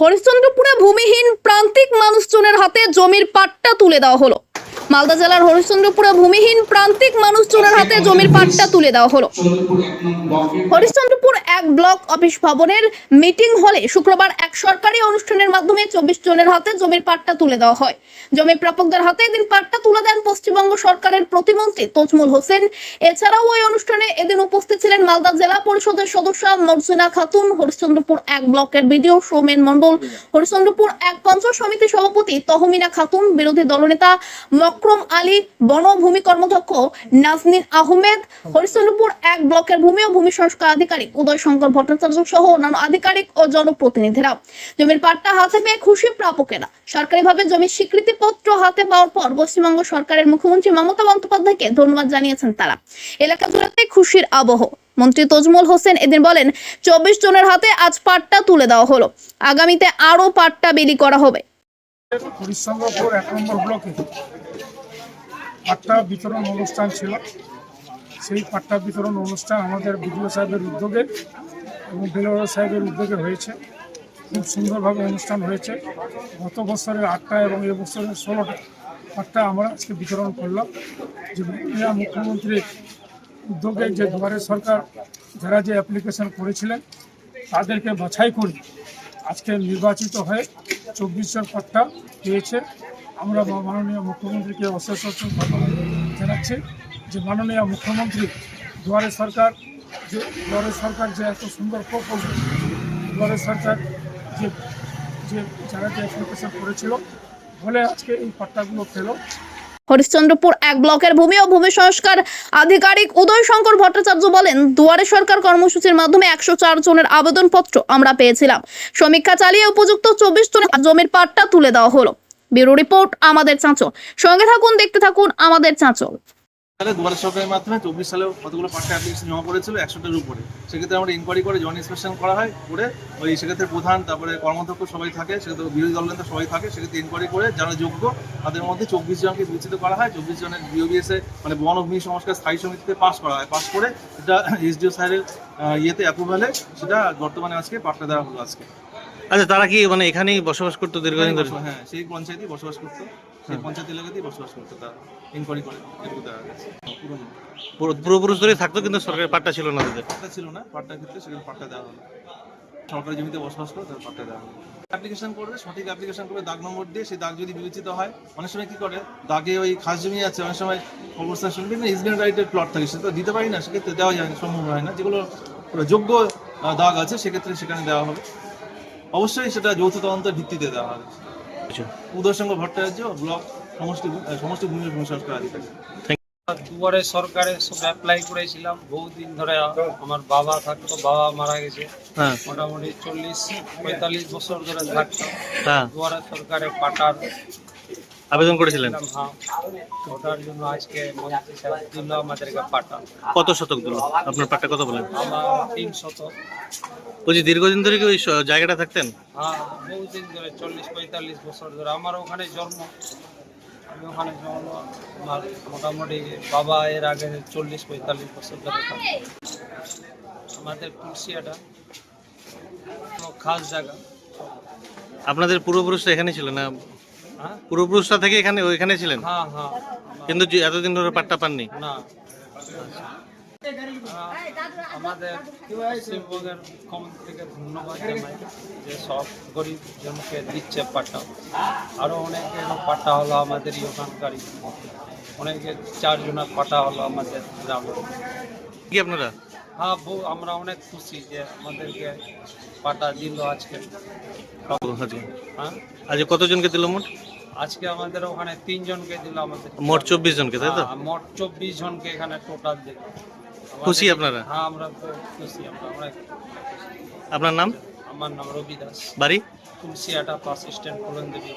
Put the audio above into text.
হরিশ্চন্দ্রপুরে ভূমিহীন প্রান্তিক মানুষজনের হাতে জমির পাট্টা তুলে দেওয়া হলো। মালদা জেলার হরিশ্চন্দ্রপুরে ভূমিহীন প্রান্তিক মানুষজনের হাতে জমির পাট্টা তুলে দেওয়া হলো। হরিশ্চন্দ্রপুর এক ব্লক অফিস ভবনের মিটিং হলে শুক্রবার এক সরকারি অনুষ্ঠানের মাধ্যমে চব্বিশ জনের হাতে জমির পাট্টা তুলে দেওয়া হয়। জমি প্রাপকদের হাতে এদিন পাট্টা তুলে দেন পশ্চিমবঙ্গ সরকারের প্রতিমন্ত্রী তজমুল হোসেন। এছাড়াও ওই অনুষ্ঠানে এদিন উপস্থিত ছিলেন মালদা জেলা পরিষদের সদস্য মরসিনা খাতুন, হরিশ্চন্দ্রপুর এক ব্লকের বিডিও সৌমেন মন্ডল হরিশ্চন্দ্রপুর এক পঞ্চায়েত সমিতি সভাপতি তহমিনা খাতুন, বিরোধী দলনেতা মকরম আলী বনভূমি কর্মধ্যক্ষ, নাজনীন আহমেদ, হরিশ্চন্দ্রপুর এক ব্লকের ভূমি ও ভূমি সংস্কার আধিকারিক উদয় শঙ্কর ভট্টাচার্য সহ অন্যান্য আধিকারিক ও জনপ্রতিনিধিরা। জমির পাট্টা হাতে পেয়ে খুশি প্রাপকেরা। সরকারিভাবে জমির স্বীকৃতিপত্র হাতে পাওয়ার পর পশ্চিমবঙ্গ সরকারের মুখ্যমন্ত্রী মমতা বন্দ্যোপাধ্যায়কে ধন্যবাদ জানিয়েছেন তারা। এলাকা জুড়ে খুশির আবহ। মন্ত্রী তজমুল হোসেন এদিন বলেন, চব্বিশ জনের হাতে আজ পাট্টা তুলে দেওয়া হলো। আগামীতে আরও পাট্টা বিলি করা হবে। হরিশ্চন্দ্রপুর এক নম্বর ব্লকে পাট্টা বিতরণ অনুষ্ঠান ছিল। সেই পাট্টা বিতরণ অনুষ্ঠান আমাদের বিডিও সাহেবের উদ্যোগে এবং বেলোরা সাহেবের উদ্যোগে হয়েছে। খুব সুন্দরভাবে অনুষ্ঠান হয়েছে। গত বছরের আটটা এবং এবছরের ষোলোটা পাট্টা আমরা আজকে বিতরণ করলাম। যে মুখ্যমন্ত্রীর উদ্যোগে যে দুয়ারে সরকার যারা যে অ্যাপ্লিকেশন করেছিলেন, তাদেরকে বাছাই করে আজকে নির্বাচিত হয়ে চব্বিশ জন পাট্টা পেয়েছে। আমরা মাননীয় মুখ্যমন্ত্রীকে অশেষ অশেষ ধন্যবাদ জানাচ্ছি যে মাননীয় মুখ্যমন্ত্রী দুয়ারে সরকার যে দুয়ারে সরকার যে এত সুন্দর প্রকল্প, দুয়ারে সরকার যে যে যারা যে অ্যাপ্লিকেশন করেছিল বলে আজকে এই পাট্টাগুলো পেল হরিশ্চন্দ্রপুর এক ব্লকের ভূমি ও ভূমি সংস্কার আধিকারিক উদয় শঙ্কর ভট্টাচার্য বলেন, দুয়ারে সরকার কর্মসূচির মাধ্যমে একশো চার জনের আবেদনপত্র আমরা পেয়েছিলাম। সমীক্ষা চালিয়ে উপযুক্ত চব্বিশ জনের জমির পাট্টা তুলে দেওয়া হলো। ব্যুরো রিপোর্ট আমাদের চাঁচল। সঙ্গে থাকুন, দেখতে থাকুন আমাদের চাঁচল। সালে সরকারের মাধ্যমে চব্বিশ সালেও কতগুলো জমা উপরে। সেক্ষেত্রে আমরা ইনকোয়ারি করে করা হয়, করে ওই সেক্ষেত্রে প্রধান, তারপরে সবাই থাকে, সেক্ষেত্রে দলনেতা সবাই থাকে, সেক্ষেত্রে করে যারা যোগ্য তাদের মধ্যে চব্বিশ জনকে করা হয়। চব্বিশ জনের মানে বন সংস্কার, স্থায়ী সমিতিতে পাস করা হয়। পাস করে সেটা এসডিও স্যারের ইয়েতে অ্যাপ্রুভালে সেটা বর্তমানে আজকে পাট্টা দেওয়া হলো আজকে। আচ্ছা তারা কি মানে এখানেই বসবাস করতো দীর্ঘদিন ধরে? হ্যাঁ সেই পঞ্চায়েতই বসবাস করতো। সেই পঞ্চায়েত এলাকাতেই বসবাস করতো তারা। ইনকোয়ারি করে এটুকু দেওয়া গেছে। পুরনো পুরো- পূর্বপুরুষ ধরে থাকতো কিন্তু সরকারি পাট্টা ছিল না তাদের। পাট্টা ছিল না পাট্টার ক্ষেত্রে সেখানে পাট্টা দেওয়া হলো। সরকারি জমিতে বসবাস করে তার পাট্টা দেওয়া হলো। অ্যাপ্লিকেশন করবে সঠিক অ্যাপ্লিকেশন করবে দাগ নম্বর দিয়ে সেই দাগ যদি বিবেচিত হয় অনেক সময় কি করে? দাগে ওই খাস জমি আছে অনেক সময় অবস্থা শুনবে না ইসবেন রাইটের প্লট থাকে সেটা দিতে পারি না সেক্ষেত্রে দেওয়া যায় সম্ভব হয় না। যেগুলো যোগ্য দাগ আছে সেক্ষেত্রে সেখানে দেওয়া হবে। অবশ্যই সেটা যৌথ তদন্তের ভিত্তিতে দেওয়া হবে। উদয়শঙ্কর উদয় সংঘ ভট্টাচার্য ব্লক সমষ্টি সমস্ত সমষ্টি ভূমি সংস্কার আধিকারিক। দুবারে সরকারে সব অ্যাপ্লাই করেছিলাম। বহুদিন ধরে আমার বাবা থাকতো বাবা মারা গেছে। হ্যাঁ। মোটামুটি চল্লিশ পঁয়তাল্লিশ বছর ধরে থাকতো। হ্যাঁ। দুয়ারে সরকারে পাটার আবেদন করেছিলেন? হ্যাঁ। ওটার জন্য আজকে মন্ত্রী সাহেব দিল আমাদেরকে পাটা। কত শতক দিল? আপনার পাট্টা কত বলেন? আমার তিন শত বলছি দীর্ঘদিন ধরে কি ওই জায়গাটা থাকতেন? হ্যাঁ বহুদিন ধরে চল্লিশ পঁয়তাল্লিশ বছর ধরে। আমার ওখানে জন্ম। আমি ওখানে জন্ম। আমার মোটামুটি বাবা এর আগে চল্লিশ পঁয়তাল্লিশ বছর ধরে আমাদের তুলসিয়াটা কোনো খাস জায়গা। আপনাদের পূর্বপুরুষরা এখানে ছিল না? হ্যাঁ পূর্বপুরুষরা থেকে এখানে ওইখানে ছিলেন? হ্যাঁ হ্যাঁ। কিন্তু এতদিন ধরে পাট্টা পাননি? না। আমাদের পশ্চিমবঙ্গের মুখ্যমন্ত্রীকে ধন্যবাদ জানাই যে সব গরিব জনকে দিচ্ছে পাট্টা। আরও পাট্টা হলো আমাদের অনেকে চারজনের হলো আমাদের গ্রামে। কি আপনারা? হ্যাঁ বউ আমরা অনেক খুশি যে আমাদেরকে পাটা দিল আজকে। আজকে হ্যাঁ? আজ কতজনকে দিল মোট? আজকে আমাদের ওখানে তিনজনকে দিল আমাদের। মোট চব্বিশ জনকে তাই তো? হ্যাঁ, মোট চব্বিশ জনকে এখানে টোটাল দিল। খুশি আপনারা? হ্যাঁ আমরা তো খুশি আমরা আপনার নাম? আমার নাম রবি দাস। বাড়ি? তুলসিয়াটা বাস স্ট্যান্ড দেবী